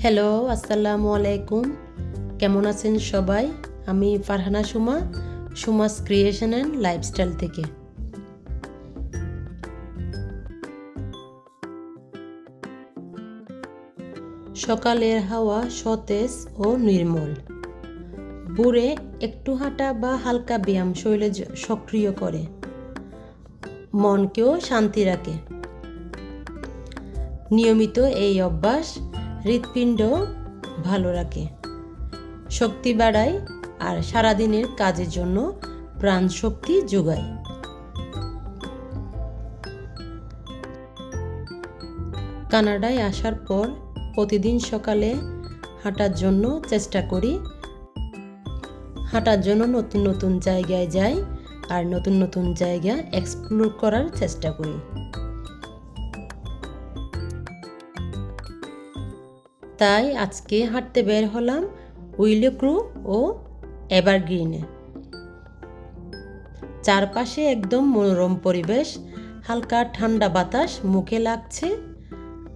Hello আসসালামু আলাইকুম। কেমন আছেন সবাই? আমি Farhana Suma, Suma's creation and lifestyle থেকে। সকালের হাওয়া সতেজ ও নির্মল। বুড়ে একটু হাঁটা বা হালকা ব্যায়াম শরীরে সক্রিয় করে। মনকেও শান্তি রাখে। নিয়মিত এই অভ্যাস হৃৎপিণ্ড ভালো রাখে, শক্তি বাড়ায় আর সারাদিনের কাজের জন্য প্রাণ শক্তি যোগায়। কানাডায় আসার পর প্রতিদিন সকালে হাঁটার জন্য চেষ্টা করি। হাঁটার জন্য নতুন নতুন জায়গায় যাই আর নতুন নতুন জায়গা এক্সপ্লোর করার চেষ্টা করি। তাই আজকে হাঁটতে বের হলাম উইলো ক্রু ও এভারগ্রিনে। চারপাশে একদম মনোরম পরিবেশ, হালকা ঠান্ডা বাতাস মুখে লাগছে,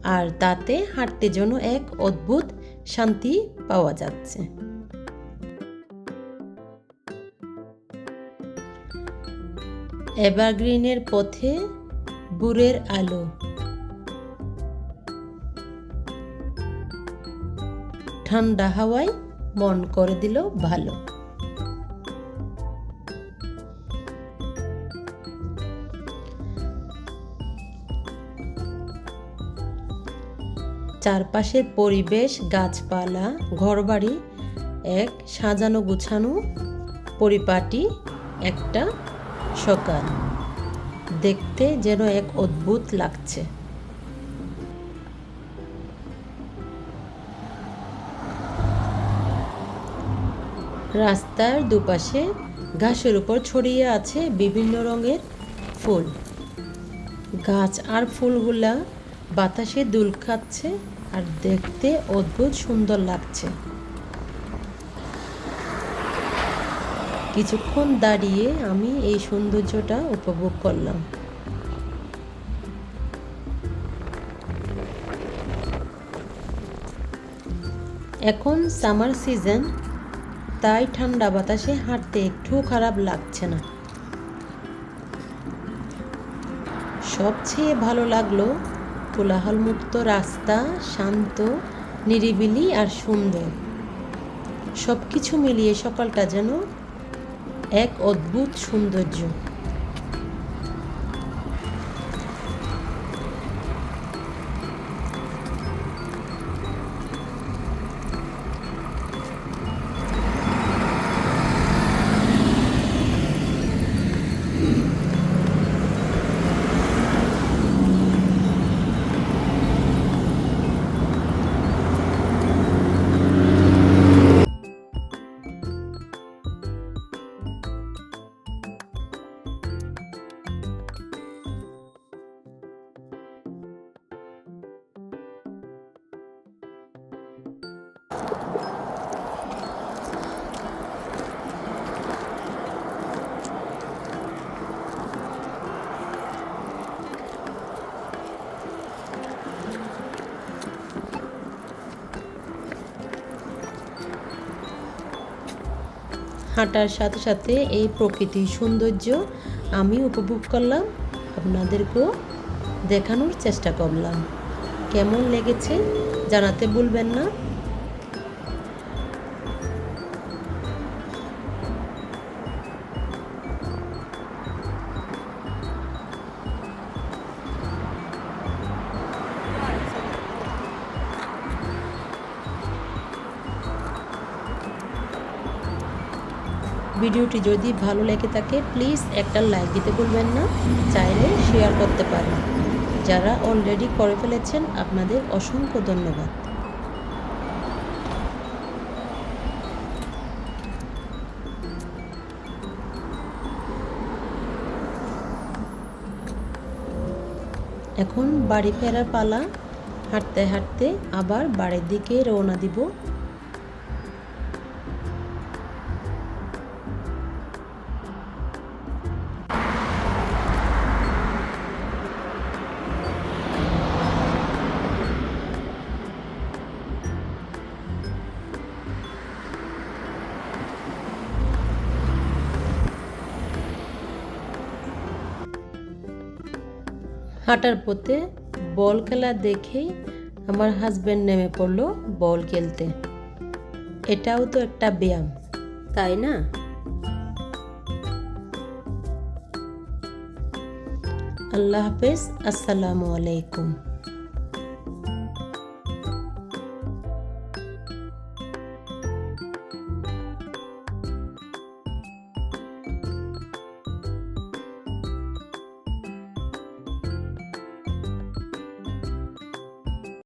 আর তাতে হাঁটতে যেন এক অদ্ভুত শান্তি পাওয়া যাচ্ছে। এভারগ্রিনের পথে বুড়ের আলো। ঠান্ডা হাওয়ায় মন করে দিল ভালো। চারপাশের পরিবেশ, গাছপালা, ঘরবাড়ি, এক সাজানো গুছানো, পরিপাটি, একটা সকাল। দেখতে যেন এক অদ্ভুত লাগছে। রাস্তার দুপাশে ঘাসের উপর ছড়িয়ে আছে বিভিন্ন রঙের ফুল। গাছ আর ফুলগুলা বাতাসে দুল খাচ্ছে আর দেখতে অদ্ভুত সুন্দর লাগছে। কিছুক্ষণ দাঁড়িয়ে আমি এই সৌন্দর্যটা উপভোগ করলাম। এখন সামার সিজন। তাই ঠান্ডা বাতাসে হাঁটতে একটু খারাপ লাগছে না। সবচেয়ে ভালো লাগল কোলাহলমুক্ত রাস্তা, শান্ত, নিরিবিলি আর সুন্দর। সব কিছু মিলিয়ে সকালটা যেন এক অদ্ভুত সৌন্দর্য। হাঁটার সাথে সাথে এই প্রকৃতির সৌন্দর্য আমি উপভোগ করলাম, আপনাদেরকেও দেখানোর চেষ্টা করলাম। কেমন লেগেছে জানাতে ভুলবেন না। ভিডিওটি যদি ভালো লেগে থাকে প্লিজ একটা লাইক দিতে ভুলবেন না। চাইলে শেয়ার করতে পারেন। যারা অলরেডি করে ফেলেছেন, আপনাদের অসংখ্য ধন্যবাদ। এখন বাড়ি ফেরার পালা। হাঁটতে হাঁটতে আবার বাড়ির দিকে রওনা দিব। হাঁটার পথে বল খেলা দেখেই আমার হাজব্যান্ড নেমে পড়ল বল খেলতে। এটাও তো একটা ব্যায়াম, তাই না? আল্লাহ হাফেজ, আসসালামু আলাইকুম।